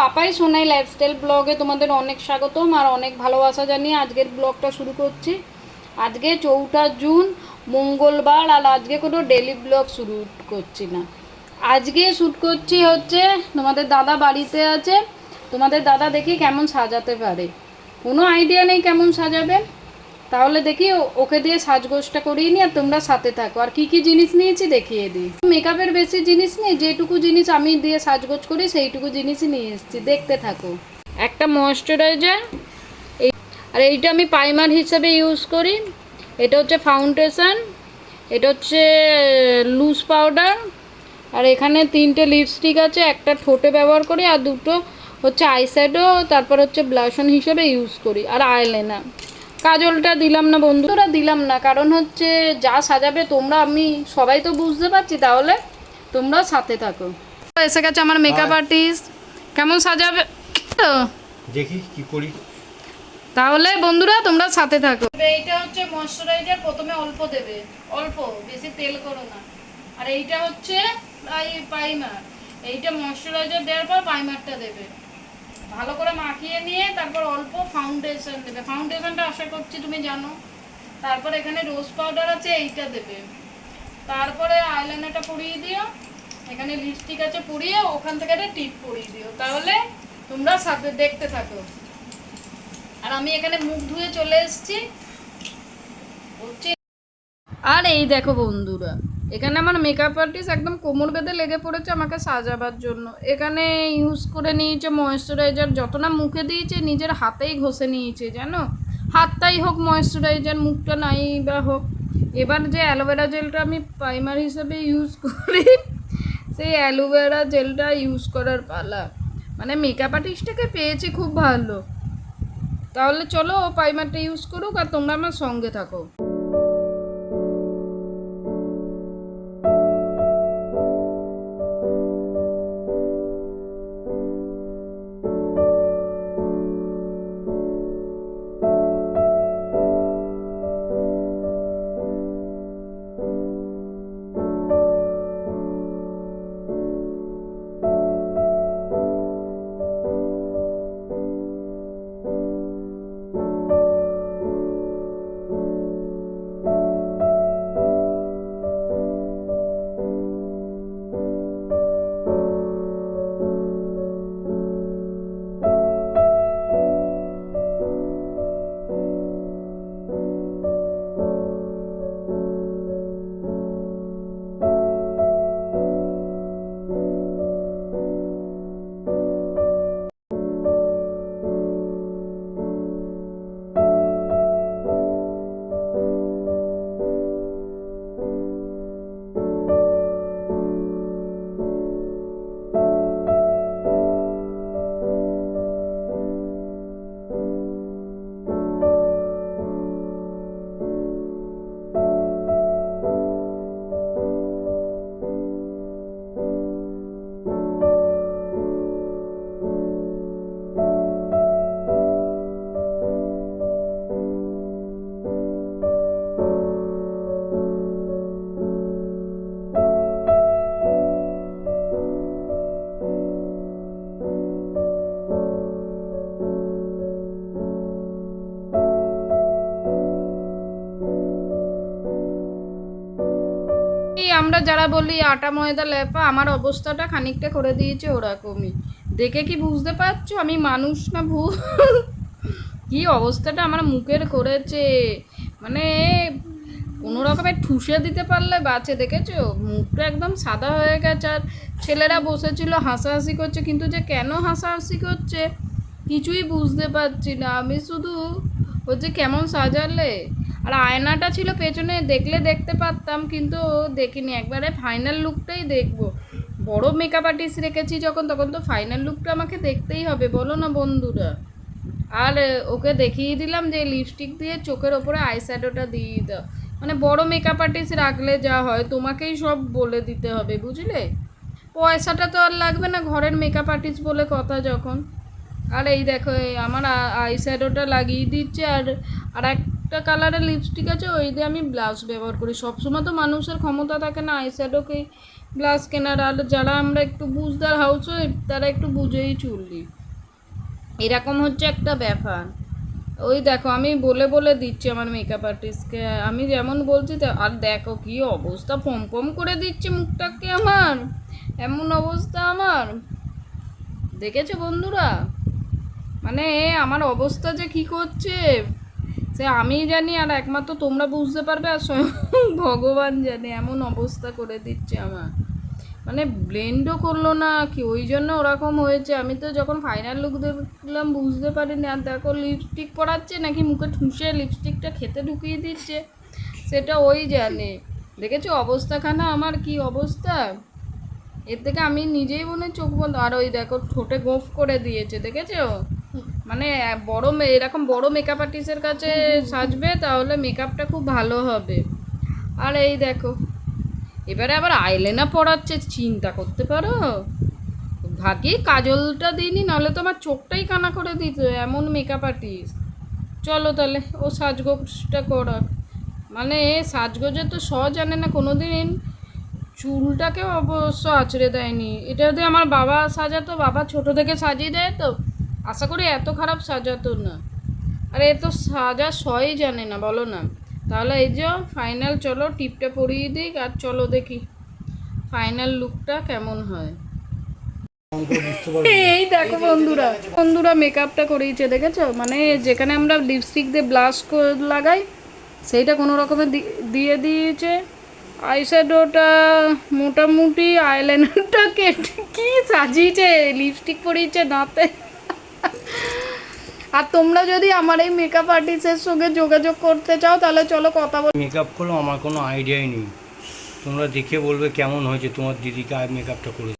Papai Sonai lifestyle ব্লগে তোমাদের অনেক স্বাগতম আর অনেক ভালোবাসা জানিয়ে আজকের ব্লগটা শুরু করছি। আজকে চৌঠা জুন, মঙ্গলবার আর আজকে কোনো ডেলি ব্লগ শুরু করছি না। আজকে শ্যুট করছি হচ্ছে, তোমাদের দাদা বাড়িতে আছে। তোমাদের দাদা দেখি কেমন সাজাতে পারে। কোনো আইডিয়া নেই কেমন সাজাবে। তাহলে দেখি ওকে দিয়ে সাজগোজটা করিয়ে নিই আর তোমরা সাথে থাকো। আর কি কি জিনিস নিয়েছি দেখিয়ে দিই। মেকআপের বেশি জিনিস নেই, যেটুকু জিনিস আমি দিয়ে সাজগোজ করি, সেইটুকু জিনিসই নিয়ে এসেছি। দেখতে থাকো। একটা ময়শ্চারাইজার, এই আর এইটা আমি প্রাইমার হিসেবে ইউজ করি। এটা হচ্ছে ফাউন্ডেশন এটা হচ্ছে লুজ পাউডার, আর এখানে তিনটে লিপস্টিক আছে, একটা ঠোঁটে ব্যবহার করি, আর দুটো হচ্ছে আইশ্যাডো, তারপর হচ্ছে ব্লাশন হিসেবে ইউজ করি, আর আইলাইনার। কাজলটা দিলাম না বন্ধুরা দিলাম না। কারণ হচ্ছে যা সাজাবে তোমরা আমি সবাই তো বুঝতে পারছি তাহলে তোমরা সাথে থাকো। এসে গেছে আমার মেকআপ আর্টিস্ট কেমন সাজাবে? তো দেখি কি করি। তাহলে বন্ধুরা তোমরা সাথে থাকো। এইটা হচ্ছে ময়শ্চারাইজার প্রথমে অল্প দেবে। অল্প বেশি তেল করো না। আর এইটা হচ্ছে প্রাইমার এইটা ময়শ্চারাইজার দেওয়ার পর প্রাইমারটা দেবে। ভালো করে মাখিয়ে নিয়ে তারপর অল্প ফাউন্ডেশন দেবে। ফাউন্ডেশনটা আশা করছি তুমি জানো। তারপর এখানে রোজ পাউডার আছে, এইটা দেবে। তারপরে আইলাইনারটা পরিয়ে দিও। এখানে লিপস্টিক আছে পরিয়ে ওখান থেকে একটা টিপ পরিয়ে দিও। তাহলে তোমরা সাথে দেখতে থাকো। আর আমি এখানে মুখ ধুয়ে চলে এসেছি। আর এই দেখো বন্ধুরা এখানে আমার মেকআপ আর্টিস্ট একদম কোমর বেঁধে লেগে পড়েছে আমাকে সাজাবার জন্য। এখানে ইউজ করে নিয়েছে ময়েশ্চারাইজার যত না মুখে দিয়েছে, নিজের হাতেই ঘষে নিয়েছে, জানো? হাতটাই হোক ময়েশ্চারাইজার মুখটা নাই বা হোক। এবার যে অ্যালোভেরা জেলটা আমি প্রাইমার হিসেবে ইউজ করি, সেই অ্যালোভেরা জেলটা ইউজ করার পালা। মানে মেকআপ আর্টিস্টটাকে পেয়েছি খুব ভালো। তাহলে চলো প্রাইমারটা ইউজ করুক আর তোমরা আমার সঙ্গে থাকো। আমরা যারা বলি আটা, ময়দা লেপা আমার অবস্থাটা খানিকটা করে দিয়েছে ওরকমই। দেখে কি বুঝতে পারছ? আমি মানুষ না ভূত কি অবস্থাটা আমার মুখের করেছে? মানে কোনো রকমের ঠুসে দিতে পারলে বাঁচে, দেখেছ? মুখটা একদম সাদা হয়ে গেছে আর ছেলেরা বসেছিল, হাসাহাসি করছে, কিন্তু যে কেন হাসাহাসি করছে? কিছুই বুঝতে পারছি না। আমি শুধু হচ্ছে কেমন সাজালে? আর আয়নাটা ছিল পেছনে, দেখলে দেখতে পারতাম, কিন্তু দেখিনি। একবারে ফাইনাল লুকটাই দেখব। বড় মেকআপ আর্টিস্ট রেখেছি যখন, তখন তো ফাইনাল লুকটা আমাকে দেখতেই হবে, বলো না বন্ধুরা। আর ওকে দেখিয়ে দিলাম যে লিপস্টিক দিয়ে চোখের ওপরে আই আইশ্যাডোটা দিয়ে দাও। মানে বড় মেকআপ আর্টিস্ট রাখলে যা হয়, তোমাকেই সব বলে দিতে হবে, বুঝলে? পয়সাটা তো আর লাগবে না ঘরের মেকআপ আর্টিস্ট বলে কথা যখন। আর এই দেখো আমার আই শ্যাডোটা লাগিয়ে দিচ্ছে, আর আর একটা কালারের লিপস্টিক আছে, ওই দিয়ে আমি ব্লাউজ ব্যবহার করি। সবসময় তো মানুষের ক্ষমতা থাকে না আই শ্যাডোকে ব্লাউজ কেনার। আর যারা আমরা একটু বুঝদার হাউস তারা একটু বুঝেই চললি এরকম হচ্ছে একটা ব্যাপার। ওই দেখো, আমি বলে বলে দিচ্ছি আমার মেকআপ আর্টিস্টকে আমি যেমন বলছি আর দেখো কি অবস্থা পম পম করে দিচ্ছে মুখটাকে আমার। এমন অবস্থা আমার। দেখেছ বন্ধুরা? মানে আমার অবস্থা যে কি করছে? সে আমি জানি আর একমাত্র তোমরা বুঝতে পারবে আর স্বয়ং ভগবান জানে, এমন অবস্থা করে দিচ্ছে আমার। মানে ব্লেন্ডও করল না, কি ওই জন্য ওরকম হয়েছে। আমি তো যখন ফাইনাল লুক দেখলাম বুঝতে পারিনি, আর দেখো লিপস্টিক পরাচ্ছে নাকি মুখে ঠুসে লিপস্টিকটা খেতে ঢুকিয়ে দিচ্ছে, সেটা ওই জানে। দেখেছ অবস্থাখানা আমার কি অবস্থা? এর থেকে আমি নিজেই মনে চোখ বন্ধ। আর ওই দেখো ঠোঁটে গোফ করে দিয়েছে, দেখেছ? মানে বড় এরকম বড় মেকআপ আর্টিস্টের কাছে সাজবে, তাহলে মেকআপটা খুব ভালো হবে। আর এই দেখো, এবারে আবার আইলেনা পড়াচ্ছে চিন্তা করতে পারো? ভাগ্যে কাজলটা দিইনি, নাহলে তো আমার চোখটাই কানা করে দিত, এমন মেকআপ আর্টিস্ট চলো তাহলে, ও সাজগোজটা করাক। মানে সাজগোজে তো স জানে না কোনো দিন চুলটাকেও অবশ্য আঁচড়ে দেয়নি। এটা যদি আমার বাবা সাজাতো, বাবা ছোট থেকে সাজিয়ে দেয় তো আশা করি এত খারাপ সাজাতো না। আরে এ তো সাজা সই জানে না, বলো না। তাহলে এই যে ফাইনাল চলো, টিপটা পরিয়ে দিক আর চলো দেখি ফাইনাল লুকটা কেমন হয়। এই দেখো বন্ধুরা বন্ধুরা মেকআপটা করিয়েছে, দেখেছ? মানে যেখানে আমরা লিপস্টিক দিয়ে ব্লাশ লাগাই, সেইটা কোনো রকমে দিয়ে দিয়েছে। আইশ্যাডোটা মোটামুটি আইলাইনারটা কেটে, কী সাজিয়েছে? লিপস্টিক পরিয়েছে দাঁতে। আর তোমরা যদি আমার এই মেকআপ আর্টিস্টের সঙ্গে যোগাযোগ করতে চাও, তাহলে চলো কথা বল মেকআপ করল আমার কোনো আইডিয়াই নেই। তোমরা দেখে বলবে কেমন হয়েছে, তোমার দিদিকে আর মেকআপটা করে